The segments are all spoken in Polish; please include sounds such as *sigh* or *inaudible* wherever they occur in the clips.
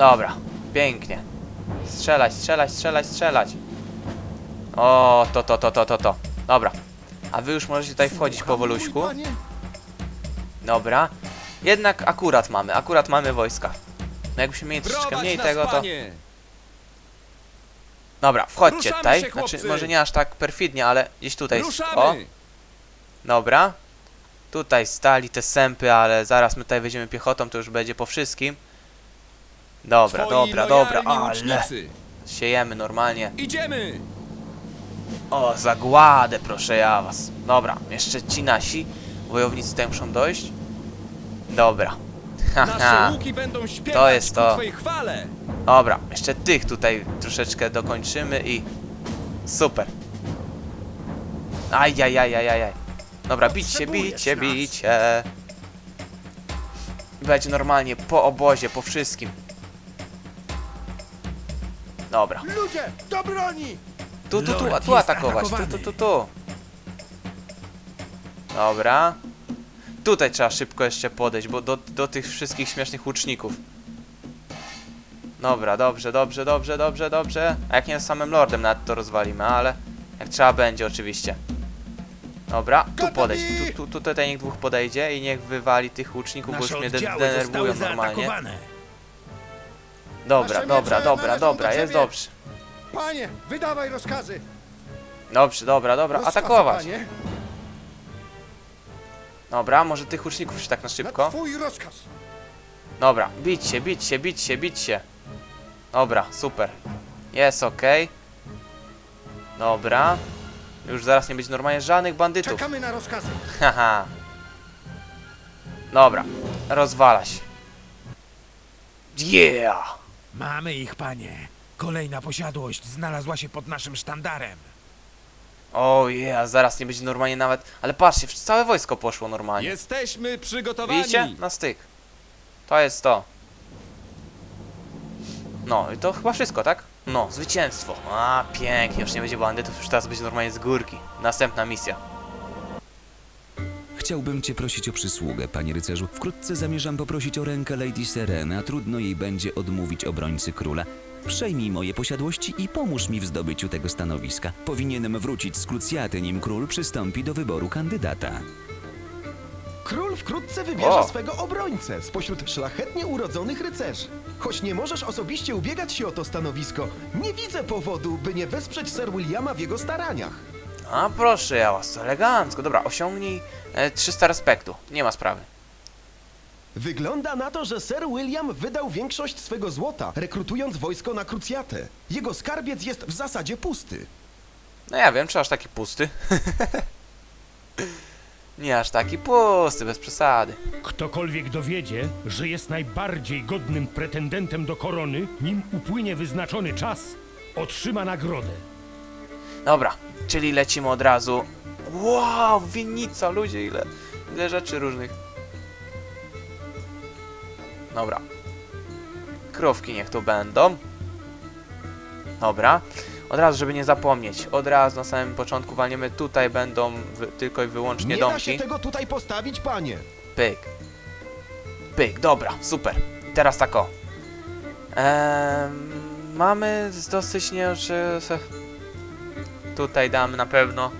Dobra, pięknie. Strzelać, strzelać, strzelać, strzelać. O, to, to, to, to, to, to. Dobra. A wy już możecie tutaj wchodzić powoluśku. Dobra. Jednak akurat mamy, akurat mamy wojska. No jakbyśmy mieli troszeczkę mniej tego, to... Dobra, wchodźcie tutaj. Znaczy, może nie aż tak perfidnie, ale gdzieś tutaj... O, dobra. Tutaj stali te sępy, ale zaraz my tutaj weźmiemy piechotą, to już będzie po wszystkim. Dobra, Twoi dobra, dobra, lojalni ale łucznicy. siejemy normalnie. Idziemy! O, zagładę, proszę ja was. Dobra, jeszcze ci nasi wojownicy tutaj muszą dojść. Dobra. *laughs* Haha. Nasze łuki będą śpiewać To jest ku to. twojej chwale! Dobra, jeszcze tych tutaj troszeczkę dokończymy i... Super. Ajajajajajaj. Dobra, bicie, bicie, bicie. Będzie normalnie po obozie, po wszystkim. Dobra. Ludzie, do broni! Tu, tu, tu, a tu atakować, tu, tu, tu, tu. Dobra. Tutaj trzeba szybko jeszcze podejść, bo do, do tych wszystkich śmiesznych łuczników. Dobra, dobrze, dobrze, dobrze, dobrze, dobrze. A jak nie z samym lordem nawet to rozwalimy, ale jak trzeba będzie oczywiście. Dobra, tu podejść, tu, tu, tu tutaj niech dwóch podejdzie i niech wywali tych łuczników, bo już mnie de denerwują normalnie. Dobra, Nasze dobra, dobra, należą dobra, do jest ciebie. dobrze. Panie, wydawaj rozkazy! Dobrze, dobra, dobra, Rozkazy, atakować. Panie, Dobra, może tych łuczników już tak na na szybko. twój rozkaz! Dobra, bić się, bić się, bić się, bić się. Dobra, super. Jest ok. Dobra. Już zaraz nie będzie normalnie żadnych bandytów. Czekamy na rozkazy! *laughs* Haha. Dobra, rozwala się. Yeah! Mamy ich, panie. Kolejna posiadłość znalazła się pod naszym sztandarem. O yeah, zaraz nie będzie normalnie nawet... Ale patrzcie, całe wojsko poszło normalnie. Jesteśmy przygotowani! Widzicie? Na styk. To jest to. No i to chyba wszystko, tak? No, zwycięstwo. A, pięknie, już nie będzie bandytów, już teraz będzie normalnie z górki. Następna misja. Chciałbym cię prosić o przysługę, panie rycerzu. Wkrótce zamierzam poprosić o rękę Lady Sereny, a trudno jej będzie odmówić obrońcy króla. Przejmij moje posiadłości i pomóż mi w zdobyciu tego stanowiska. Powinienem wrócić z krucjaty, nim król przystąpi do wyboru kandydata. Król wkrótce wybierze O. swego obrońcę spośród szlachetnie urodzonych rycerzy. Choć nie możesz osobiście ubiegać się o to stanowisko, nie widzę powodu, by nie wesprzeć Sir Williama w jego staraniach. A proszę ja was, to elegancko. Dobra, osiągnij e, 300 respektu. Nie ma sprawy. Wygląda na to, że Sir William wydał większość swego złota, rekrutując wojsko na krucjatę. Jego skarbiec jest w zasadzie pusty. No ja wiem, czy aż taki pusty. *laughs* nie aż taki pusty, bez przesady. Ktokolwiek dowiedzie, że jest najbardziej godnym pretendentem do korony, nim upłynie wyznaczony czas, otrzyma nagrodę. Dobra, czyli lecimy od razu. Wow, winnica, ludzie, ile, ile rzeczy różnych. Dobra. Krówki niech tu będą. Dobra. Od razu, żeby nie zapomnieć, od razu na samym początku walniemy, tutaj będą tylko i wyłącznie Nie da domki. się tego tutaj postawić, panie. Pyk. Pyk, dobra, super. I teraz tak o. Em, mamy dosyć nie... Tutaj damy na pewno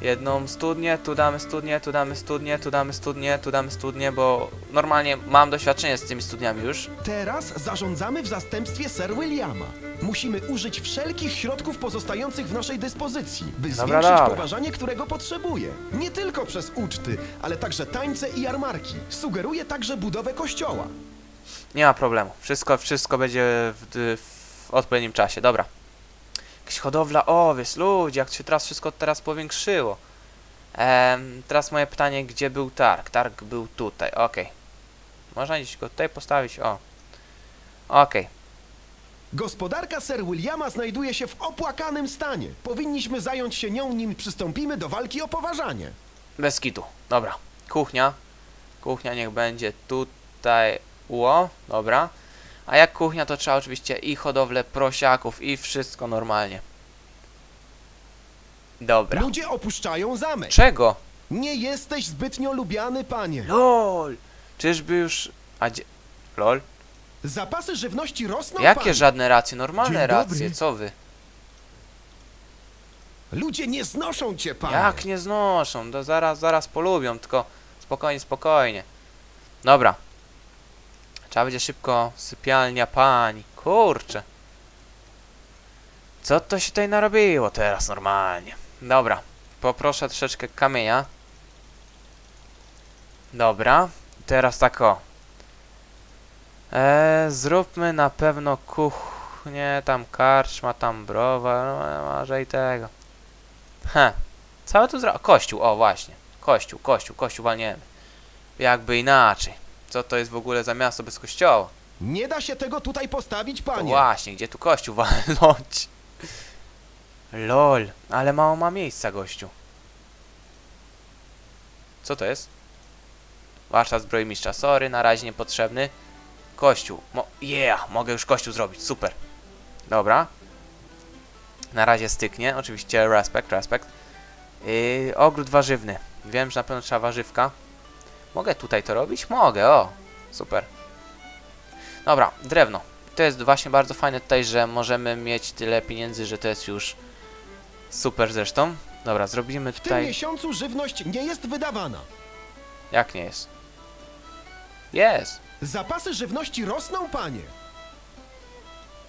jedną studnię, tu damy studnię, tu damy studnię, tu damy studnię, tu damy studnię, bo normalnie mam doświadczenie z tymi studniami już. Teraz zarządzamy w zastępstwie Sir Williama. Musimy użyć wszelkich środków pozostających w naszej dyspozycji, by Dobra, zwiększyć dobra. poważanie, którego potrzebuje. Nie tylko przez uczty, ale także tańce i jarmarki. Sugeruje także budowę kościoła. Nie ma problemu. Wszystko, wszystko będzie w, w odpowiednim czasie. Dobra. Jakaś hodowla owiec. Ludzie, jak się teraz wszystko teraz powiększyło. Em, teraz moje pytanie, gdzie był targ? Targ był tutaj, okej. Można gdzieś go tutaj postawić, o. Okej. Gospodarka Sir Williama znajduje się w opłakanym stanie. Powinniśmy zająć się nią, nim przystąpimy do walki o poważanie. Bez kitu. Dobra. Kuchnia. Kuchnia niech będzie tutaj. Ło, dobra. A jak kuchnia, to trzeba oczywiście i hodowlę prosiaków, i wszystko normalnie. Dobra. Ludzie opuszczają zamek. Czego? Nie jesteś zbytnio lubiany, panie. LOL! Czyżby już... A gdzie... LOL? Zapasy żywności rosną, Jakie panie. żadne racje? Normalne Dzień dobry. racje, co wy? Ludzie nie znoszą cię, panie. Jak nie znoszą? To zaraz, zaraz polubią, tylko spokojnie, spokojnie. Dobra. Trzeba będzie szybko sypialnia pani. Kurczę. Co to się tutaj narobiło teraz normalnie? Dobra. Poproszę troszeczkę kamienia. Dobra. Teraz tak o. Eee, zróbmy na pewno kuchnię, tam karczma, tam browar, no, może i tego. He. Co tu zrobić? Kościół, o właśnie. Kościół, kościół, kościół walniemy. Jakby inaczej. Co to jest w ogóle za miasto bez kościoła? Nie da się tego tutaj postawić, panie. właśnie, gdzie tu kościół *laughs* walnąć? Lol, ale mało ma miejsca, gościu. Co to jest? Warsztat zbrojmistrza, sorry, na razie niepotrzebny. Kościół, Mo yeah, mogę już kościół zrobić, super. Dobra. Na razie styknie, oczywiście respekt, respekt. Yy, ogród warzywny. Wiem, że na pewno trzeba warzywka. Mogę tutaj to robić? Mogę, o. Super. Dobra, drewno. To jest właśnie bardzo fajne tutaj, że możemy mieć tyle pieniędzy, że to jest już super zresztą. Dobra, zrobimy W tym tutaj... miesiącu żywność nie jest wydawana. Jak nie jest? Jest! Zapasy żywności rosną, panie.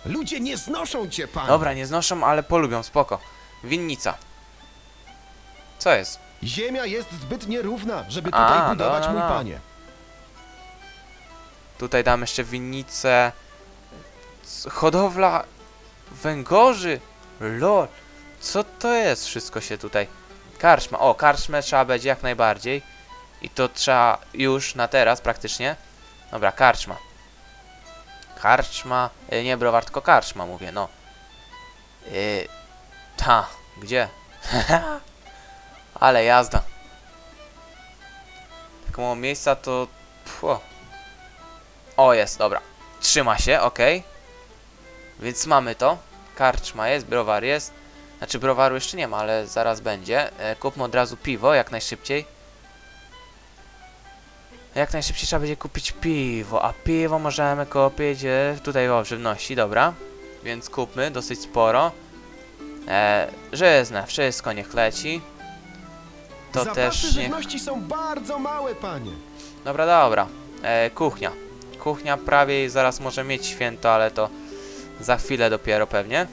Ludzie nie znoszą cię, panie. Dobra, nie znoszą, ale polubią, spoko. Winnica. Co jest? Ziemia jest zbyt nierówna, żeby A, tutaj budować, no, no, mój no. panie. Tutaj dam jeszcze winnicę. C- Hodowla węgorzy. Lol. Co to jest? Wszystko się tutaj. Karczma. O, karczmę trzeba będzie jak najbardziej. I to trzeba już na teraz praktycznie. Dobra, karczma. Karczma. E, nie browar, tylko karczma mówię, no. Yy, ta, gdzie? *laughs* Ale jazda. Tak mało miejsca to... Pfu. O, jest, dobra. Trzyma się, ok. Więc mamy to. Karczma jest, browar jest. Znaczy browaru jeszcze nie ma, ale zaraz będzie. E, kupmy od razu piwo, jak najszybciej. Jak najszybciej trzeba będzie kupić piwo, a piwo możemy kupić e, tutaj o żywności, dobra. Więc kupmy dosyć sporo. E, żyzne, wszystko niech leci. To Zapasy też niech... żywności są bardzo małe, panie. Dobra, dobra. E, kuchnia. Kuchnia prawie zaraz może mieć święto, ale to za chwilę dopiero pewnie.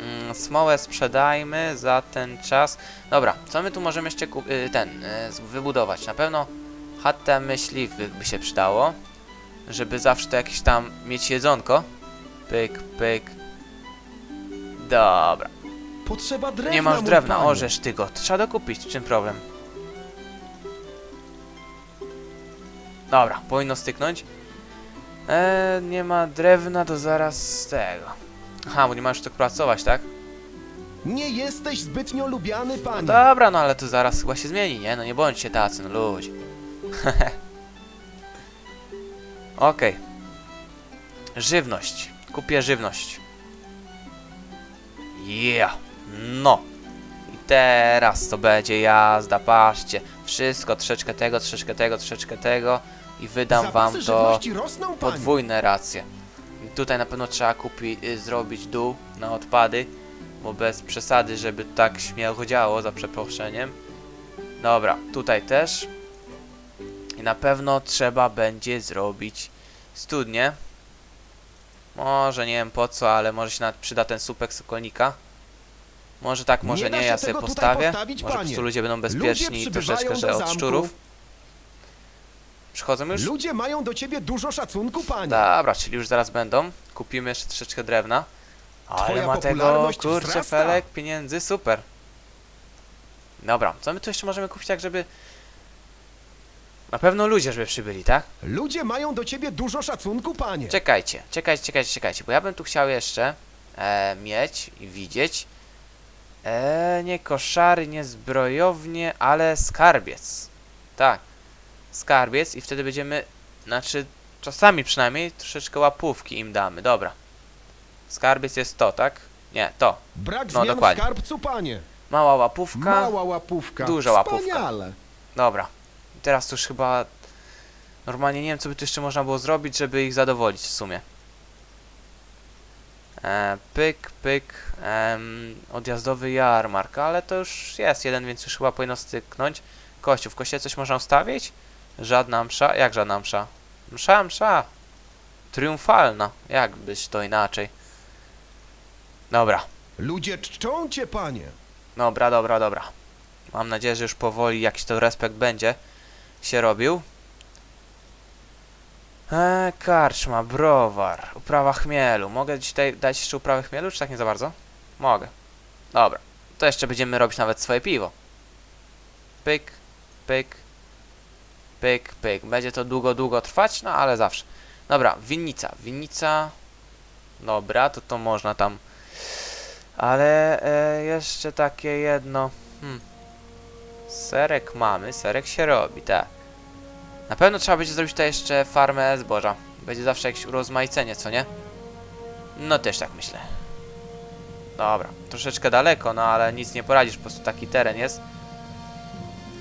Mm, smołę sprzedajmy za ten czas. Dobra, co my tu możemy jeszcze y, ten y, wybudować? Na pewno chatę myśliwych by się przydało, żeby zawsze to jakieś tam mieć jedzonko. Pyk, pyk. Dobra. Potrzeba drewna, Nie masz mój drewna, panie. orzesz ty go. Trzeba dokupić, czym problem? Dobra, powinno styknąć. Eee, nie ma drewna, to zaraz z tego. Aha, bo nie masz tak pracować, tak? Nie jesteś zbytnio lubiany, panie. Dobra, no ale to zaraz chyba się zmieni, nie? No nie bądźcie tacy, no ludzie. *laughs* Okej. Żywność. Kupię żywność. Yeah. No. I teraz to będzie jazda, patrzcie. Wszystko, troszeczkę tego, troszeczkę tego, troszeczkę tego. I wydam wam to rosną, podwójne racje. I Tutaj na pewno trzeba kupić, y, zrobić dół na odpady, bo bez przesady, żeby tak śmiało działo, za przeproszeniem. Dobra, tutaj też. I na pewno trzeba będzie zrobić studnię. Może nie wiem po co, ale może się nawet przyda ten słupek sokolnika. Może tak, może Nie nie, ja sobie postawię. może po prostu ludzie będą Ludzie bezpieczni przybywają troszeczkę, że od szczurów. Przychodzą już? Ludzie mają do ciebie dużo szacunku, panie. Dobra, czyli już zaraz będą. Kupimy jeszcze troszeczkę drewna. Ale Twoja ma tego, kurczę, wzrasta. felek, pieniędzy, super. Dobra, co my tu jeszcze możemy kupić tak, żeby... Na pewno ludzie, żeby przybyli, tak? Ludzie mają do ciebie dużo szacunku, panie. Czekajcie, czekajcie, czekajcie, czekajcie, bo ja bym tu chciał jeszcze e, mieć i widzieć e, nie koszary, nie zbrojownie, ale skarbiec. Tak, skarbiec i wtedy będziemy, znaczy czasami przynajmniej troszeczkę łapówki im damy, dobra. Skarbiec jest to, tak? Nie, to. Brak No, zmian dokładnie. w skarbcu, panie. Mała łapówka. Mała łapówka. Duża łapówka. Wspaniale. Dobra. Teraz już chyba Normalnie nie wiem, co by tu jeszcze można było zrobić, żeby ich zadowolić w sumie. E, pyk, pyk, em, odjazdowy jarmark, ale to już jest jeden, więc już chyba powinno styknąć. Kościół, w kościele coś można ustawić? Żadna msza? Jak żadna msza? Msza, msza. Triumfalna. Jakbyś to inaczej. Dobra, Ludzie czczą cię, panie. dobra, dobra, dobra. Mam nadzieję, że już powoli jakiś to respekt będzie się robił. Eee, karczma, browar, uprawa chmielu. Mogę tutaj dać jeszcze uprawę chmielu, czy tak nie za bardzo? Mogę. Dobra. To jeszcze będziemy robić nawet swoje piwo. Pyk, pyk, pyk, pyk. Będzie to długo, długo trwać, no ale zawsze. Dobra, winnica. Winnica. Dobra, to to można tam. Ale e, jeszcze takie jedno. Hmm. Serek mamy, serek się robi, tak. Na pewno trzeba będzie zrobić tutaj jeszcze farmę zboża. Będzie zawsze jakieś urozmaicenie, co nie? No też tak myślę. Dobra, troszeczkę daleko, no ale nic nie poradzisz, po prostu taki teren jest.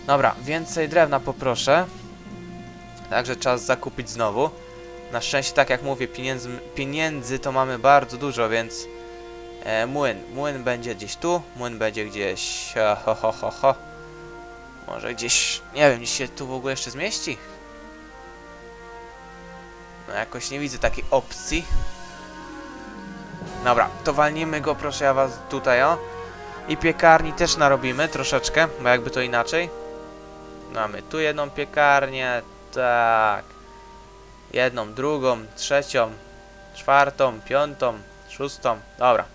Dobra, więcej drewna poproszę. Także czas zakupić znowu. Na szczęście, tak jak mówię, pieniędzy, pieniędzy to mamy bardzo dużo, więc... E, młyn. Młyn będzie gdzieś tu, młyn będzie gdzieś... e, Ho, ho, ho, ho. Może gdzieś... Nie wiem, gdzieś się tu w ogóle jeszcze zmieści? No jakoś nie widzę takiej opcji. Dobra, to walnijmy go, proszę ja was tutaj, o. I piekarni też narobimy troszeczkę, bo jakby to inaczej. Mamy tu jedną piekarnię, tak. Jedną, drugą, trzecią, czwartą, piątą, szóstą. Dobra.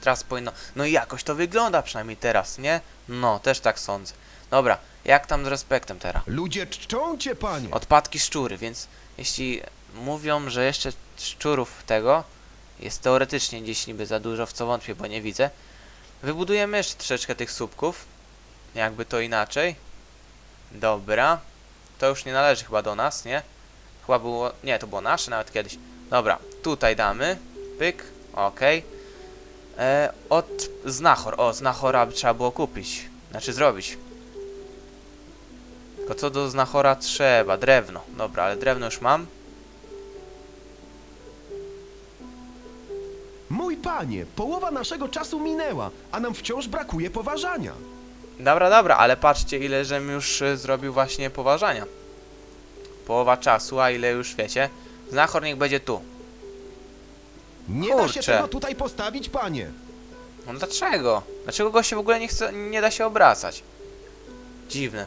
Teraz powinno... No i jakoś to wygląda przynajmniej teraz, nie? No, też tak sądzę. Dobra, jak tam z respektem teraz? Ludzie czczą cię, panie. Odpadki szczury, więc jeśli mówią, że jeszcze szczurów tego jest teoretycznie gdzieś niby za dużo, w co wątpię, bo nie widzę, wybudujemy jeszcze troszeczkę tych słupków. Jakby to inaczej. Dobra. To już nie należy chyba do nas, nie? Chyba było... Nie, to było nasze nawet kiedyś. Dobra, tutaj damy. Pyk. Okej. E, od znachor. O, znachora trzeba było kupić. Znaczy zrobić. Tylko co do znachora trzeba? Drewno. Dobra, ale drewno już mam. Panie, połowa naszego czasu minęła, a nam wciąż brakuje poważania. Dobra, dobra, ale patrzcie ile żem już y, zrobił właśnie poważania. Połowa czasu, a ile już wiecie. Znachor niech będzie tu. Nie da się Kurczę. tego tutaj postawić, panie. No dlaczego? Dlaczego go się w ogóle nie chce, nie da się obracać? Dziwne.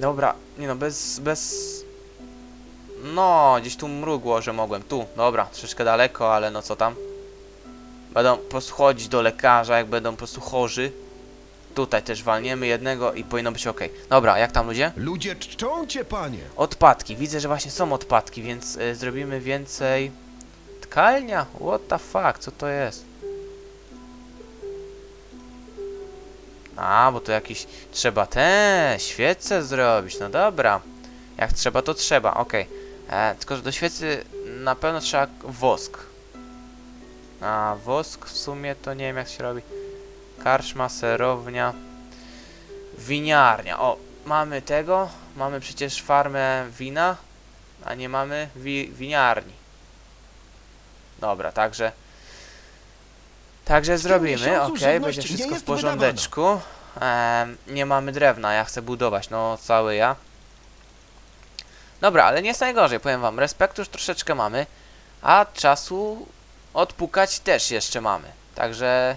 Dobra, nie no, bez, bez... No, gdzieś tu mrugło, że mogłem. Tu, dobra, troszeczkę daleko, ale no co tam. Będą po prostu chodzić do lekarza, jak będą po prostu chorzy. Tutaj też walniemy jednego i powinno być ok. Dobra, jak tam ludzie? Ludzie czczą cię, panie. Odpadki. Widzę, że właśnie są odpadki, więc y, zrobimy więcej... Tkalnia? What the fuck? Co to jest? A, bo to jakiś... Trzeba te świece zrobić. No dobra. Jak trzeba, to trzeba. Okej. E, Tylko, że do świecy na pewno trzeba wosk. A, wosk w sumie to nie wiem jak się robi. Karczma, serownia. Winiarnia. O, mamy tego. Mamy przecież farmę wina, a nie mamy wi winiarni. Dobra, także. Także zrobimy, ok, będzie wszystko w porządeczku. Em, nie mamy drewna, ja chcę budować, no cały ja. Dobra, ale nie jest najgorzej, powiem wam, respektu już troszeczkę mamy, a czasu odpukać też jeszcze mamy. Także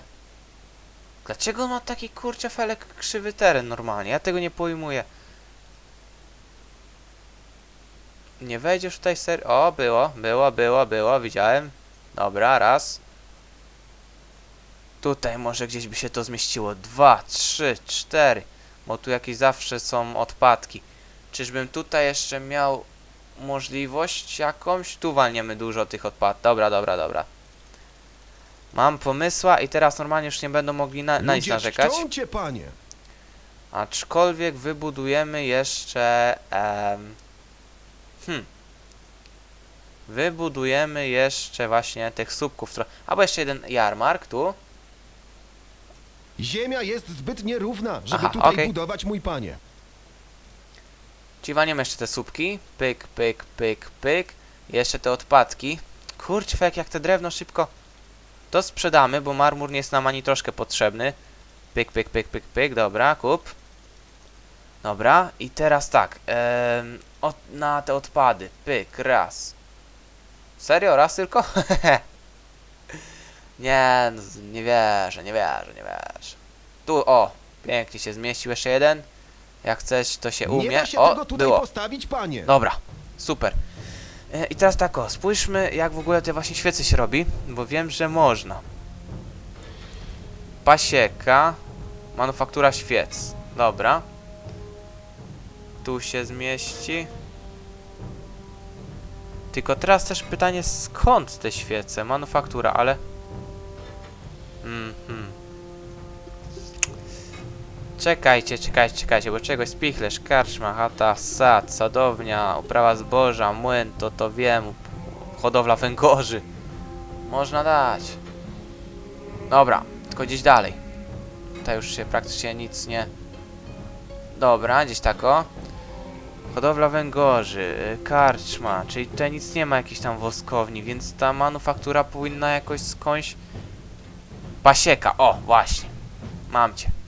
Dlaczego on ma taki kurczę felek krzywy teren normalnie? Ja tego nie pojmuję. Nie wejdziesz tutaj ser... O, było, było, było, było, widziałem. Dobra, raz. Tutaj może gdzieś by się to zmieściło. Dwa, trzy, cztery. Bo tu jakieś zawsze są odpadki. Czyżbym tutaj jeszcze miał możliwość jakąś? Tu walniemy dużo tych odpadów. Dobra, dobra, dobra. Mam pomysła i teraz normalnie już nie będą mogli na, na nic Ludzie narzekać. czczą cię, panie. Aczkolwiek wybudujemy jeszcze. em, hmm. Wybudujemy jeszcze właśnie tych słupków. tro- Albo jeszcze jeden jarmark tu. Ziemia jest zbyt nierówna, żeby Aha, tutaj okej. budować, mój panie. Czyli jeszcze te słupki. Pyk, pyk, pyk, pyk. Jeszcze te odpadki. Kurczę, jak, te drewno szybko... To sprzedamy, bo marmur nie jest nam ani troszkę potrzebny. Pyk, pyk, pyk, pyk, pyk. Dobra, kup. Dobra, i teraz tak. em, od, na te odpady. Pyk, raz. Serio? Raz tylko? *laughs* nie, no, nie wierzę, nie wierzę, nie wierzę. Tu, o, pięknie się zmieścił jeszcze jeden. Jak chcesz, to się umie. Nie da się o, tego tutaj było. postawić, panie. Dobra, super. E, I teraz tak o, spójrzmy jak w ogóle te właśnie świece się robi, bo wiem, że można. Pasieka, manufaktura świec. Dobra. Tu się zmieści. Tylko teraz też pytanie skąd te świece? Manufaktura, ale... Mhm. Czekajcie, czekajcie, czekajcie, bo czegoś spichlerz, karczma, chata, sad, sadownia, uprawa zboża, młyn, to to wiem, hodowla węgorzy. Można dać. Dobra, tylko gdzieś dalej. Tutaj już się praktycznie nic nie... Dobra, gdzieś tak o. Hodowla węgorzy, karczma, czyli tutaj nic nie ma jakiejś tam woskowni, więc ta manufaktura powinna jakoś skądś... Pasieka, o, właśnie. Mam cię.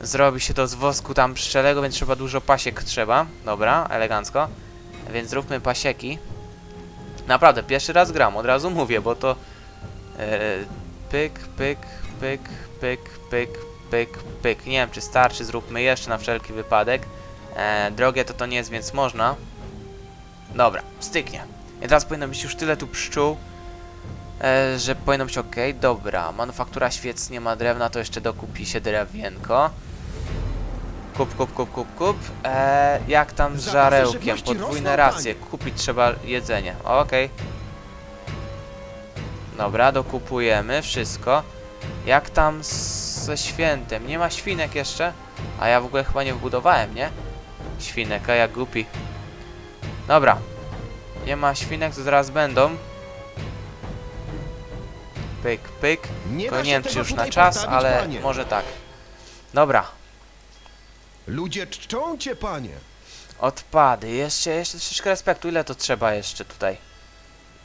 Zrobi się to z wosku tam pszczelego, więc trzeba dużo pasiek trzeba. Dobra, elegancko. Więc zróbmy pasieki. Naprawdę, pierwszy raz gram, od razu mówię, bo to... e, pyk, pyk, pyk, pyk, pyk, pyk, pyk. Nie wiem, czy starczy, zróbmy jeszcze na wszelki wypadek. E, drogie to to nie jest, więc można. Dobra, styknie. I teraz powinno być już tyle tu pszczół, e, że powinno być ok. Dobra, manufaktura świec nie ma drewna, to jeszcze dokupi się drewienko. Kup, kup, kup, kup, kup. E, jak tam z żarełkiem? Podwójne racje. Kupić trzeba jedzenie. Okej. Dobra, dokupujemy wszystko. Jak tam ze świętem? Nie ma świnek jeszcze? A ja w ogóle chyba nie wbudowałem, nie? Świnek, a ja głupi. Dobra. Nie ma świnek, to zaraz będą. Pyk, pyk. Da nie wiem, czy już na czas, ale może tak. Dobra. Ludzie czczą cię, panie. Odpady. Jeszcze, jeszcze troszeczkę respektu. Ile to trzeba jeszcze tutaj?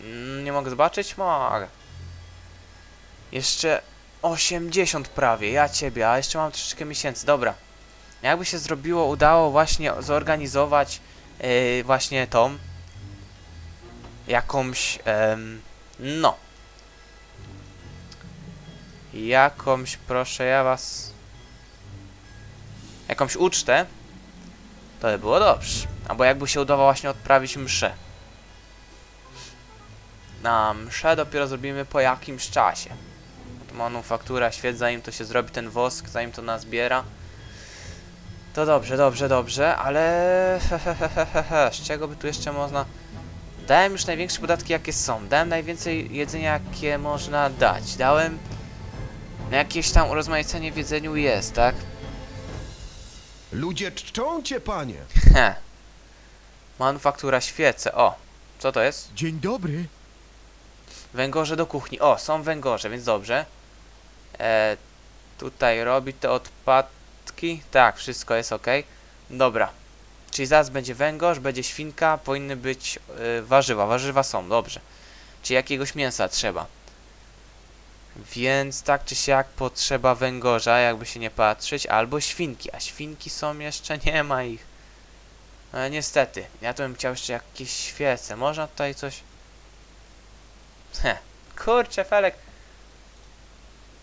Mm, nie mogę zobaczyć? Mogę. Jeszcze 80 prawie. Ja ciebie, a jeszcze mam troszeczkę miesięcy. Dobra. Jakby się zrobiło, udało właśnie zorganizować yy, właśnie tą jakąś no jakąś proszę ja was jakąś ucztę to by było dobrze. Albo jakby się udało właśnie odprawić mszę. Na mszę dopiero zrobimy po jakimś czasie. Manufaktura świec, zanim to się zrobi ten wosk, zanim to nazbiera. To dobrze, dobrze, dobrze, ale *laughs* z czego by tu jeszcze można... Dałem już największe podatki jakie są. Dałem najwięcej jedzenia jakie można dać. Dałem... No jakieś tam urozmaicenie w jedzeniu jest, tak? Ludzie czczą cię, panie. He. Manufaktura świece. O, co to jest? Dzień dobry. Węgorze do kuchni. O, są węgorze, więc dobrze. E, tutaj robi te odpadki. Tak, wszystko jest ok. Dobra. Czyli zaraz będzie węgorz, będzie świnka, powinny być y, warzywa. Warzywa są, dobrze. Czyli jakiegoś mięsa trzeba. Więc tak czy siak potrzeba węgorza, jakby się nie patrzeć, albo świnki. A świnki są jeszcze, nie ma ich. E, niestety, ja tu bym chciał jeszcze jakieś świece. Można tutaj coś... Heh, kurczę, Felek.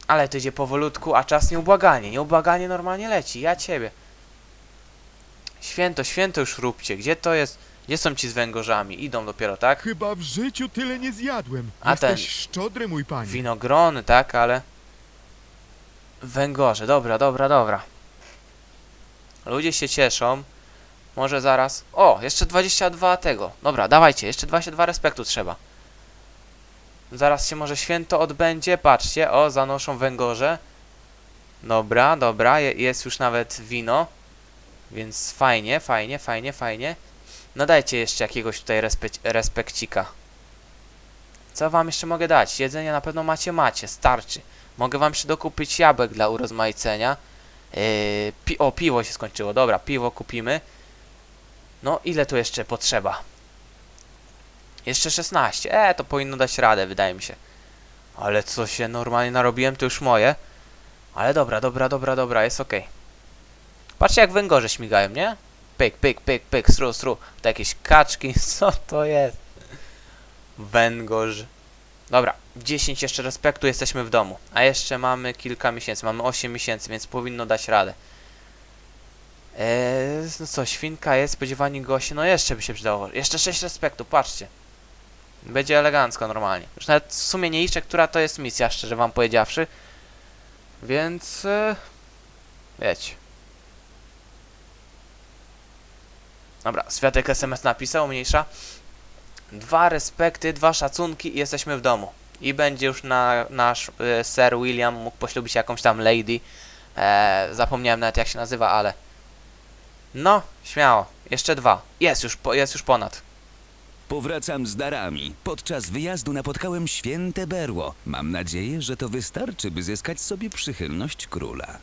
Ale to idzie powolutku, a czas nieubłaganie. Nieubłaganie normalnie leci, ja ciebie. Święto, święto już róbcie. Gdzie to jest? Gdzie są ci z węgorzami? Idą dopiero, tak? Chyba w życiu tyle nie zjadłem. A Jesteś ten- szczodry, mój panie. Winogrony, tak, ale... Węgorze, dobra, dobra, dobra. Ludzie się cieszą. Może zaraz... O, jeszcze 22 tego. Dobra, dawajcie, jeszcze 22 respektu trzeba. Zaraz się może święto odbędzie, patrzcie, o, zanoszą węgorze. Dobra, dobra, je, jest już nawet wino. Więc fajnie, fajnie, fajnie, fajnie. No dajcie jeszcze jakiegoś tutaj respek respekcika. Co wam jeszcze mogę dać? Jedzenie na pewno macie, macie, starczy. Mogę wam jeszcze dokupić jabłek dla urozmaicenia. Yy, pi o, piwo się skończyło, dobra, piwo kupimy. No, ile tu jeszcze potrzeba? Jeszcze 16. E, to powinno dać radę, wydaje mi się. Ale co się normalnie narobiłem, to już moje. Ale dobra, dobra, dobra, dobra, jest okej. Patrzcie jak węgorze śmigają, nie? Pyk, pyk, pyk, pyk, stru, stru. To jakieś kaczki, *laughs* co to jest? Węgorz. Dobra, 10 jeszcze respektu, jesteśmy w domu. A jeszcze mamy kilka miesięcy, mamy 8 miesięcy, więc powinno dać radę. Eee, no co, świnka jest, spodziewani goście, no jeszcze by się przydało. Jeszcze 6 respektu, patrzcie. Będzie elegancko normalnie. Już nawet w sumie nie liczę, która to jest misja, szczerze wam powiedziawszy. Więc... E, wiecie. Dobra, Światek SMS napisał, mniejsza. Dwa respekty, dwa szacunki i jesteśmy w domu. I będzie już na, nasz e, Sir William mógł poślubić jakąś tam lady. E, zapomniałem nawet jak się nazywa, ale... No, śmiało. Jeszcze dwa. Jest już, po, jest już ponad. Powracam z darami. Podczas wyjazdu napotkałem święte berło. Mam nadzieję, że to wystarczy, by zyskać sobie przychylność króla.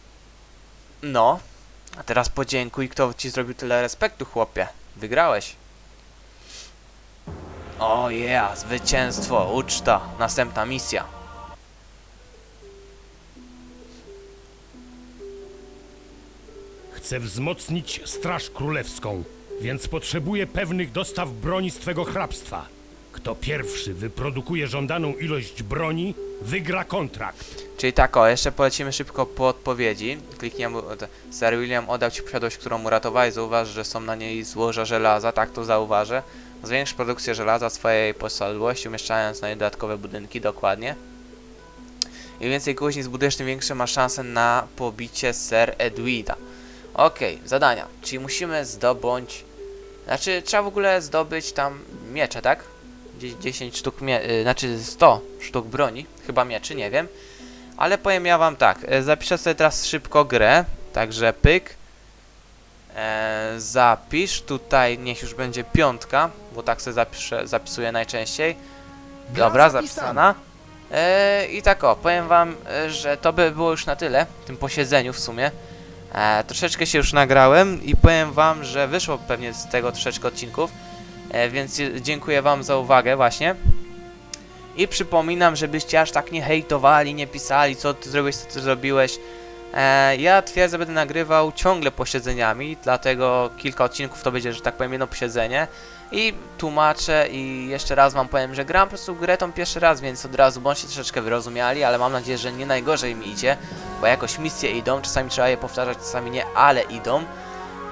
No. A teraz podziękuj, kto ci zrobił tyle respektu, chłopie. Wygrałeś. O yeah, zwycięstwo, uczta, następna misja. Chcę wzmocnić Straż Królewską, więc potrzebuję pewnych dostaw broni z twego hrabstwa. Kto pierwszy wyprodukuje żądaną ilość broni, wygra kontrakt. Czyli tak, o, jeszcze polecimy szybko po odpowiedzi. Klikniemy, Sir William oddał ci posiadłość, którą mu ratowałeś. Zauważ, że są na niej złoża żelaza, tak to zauważę. Zwiększ produkcję żelaza swojej posiadłości, umieszczając na nie dodatkowe budynki, dokładnie. Im więcej kuźni zbudujesz, tym większe masz szanse na pobicie Sir Edwida. Okej, zadania. Czyli musimy zdobyć... Znaczy, trzeba w ogóle zdobyć tam miecze, tak? Dzie- 10 sztuk mie... y, Znaczy 100 sztuk broni. Chyba mieczy, nie wiem. Ale powiem ja wam tak, e, zapiszę sobie teraz szybko grę, także pyk. E, zapisz, tutaj niech już będzie piątka, bo tak sobie zapiszę, zapisuję najczęściej. Gra Dobra, zapisana. E, I tak o, powiem wam, e, że to by było już na tyle, w tym posiedzeniu w sumie. E, troszeczkę się już nagrałem i powiem wam, że wyszło pewnie z tego troszeczkę odcinków, więc je- dziękuję wam za uwagę właśnie. I przypominam, żebyście aż tak nie hejtowali, nie pisali, co ty zrobiłeś, co ty zrobiłeś. E, ja twierdzę, będę nagrywał ciągle posiedzeniami, dlatego kilka odcinków to będzie, że tak powiem, jedno posiedzenie. I tłumaczę i jeszcze raz wam powiem, że gram po prostu grę tą pierwszy raz, więc od razu bądźcie troszeczkę wyrozumiali, ale mam nadzieję, że nie najgorzej mi idzie, bo jakoś misje idą, czasami trzeba je powtarzać, czasami nie, ale idą.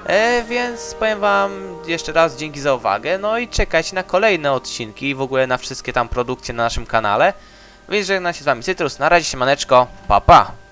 E, więc powiem wam jeszcze raz dzięki za uwagę, no i czekajcie na kolejne odcinki i w ogóle na wszystkie tam produkcje na naszym kanale. Więc żegnam się z wami Cytrus, na razie siemaneczko, pa pa!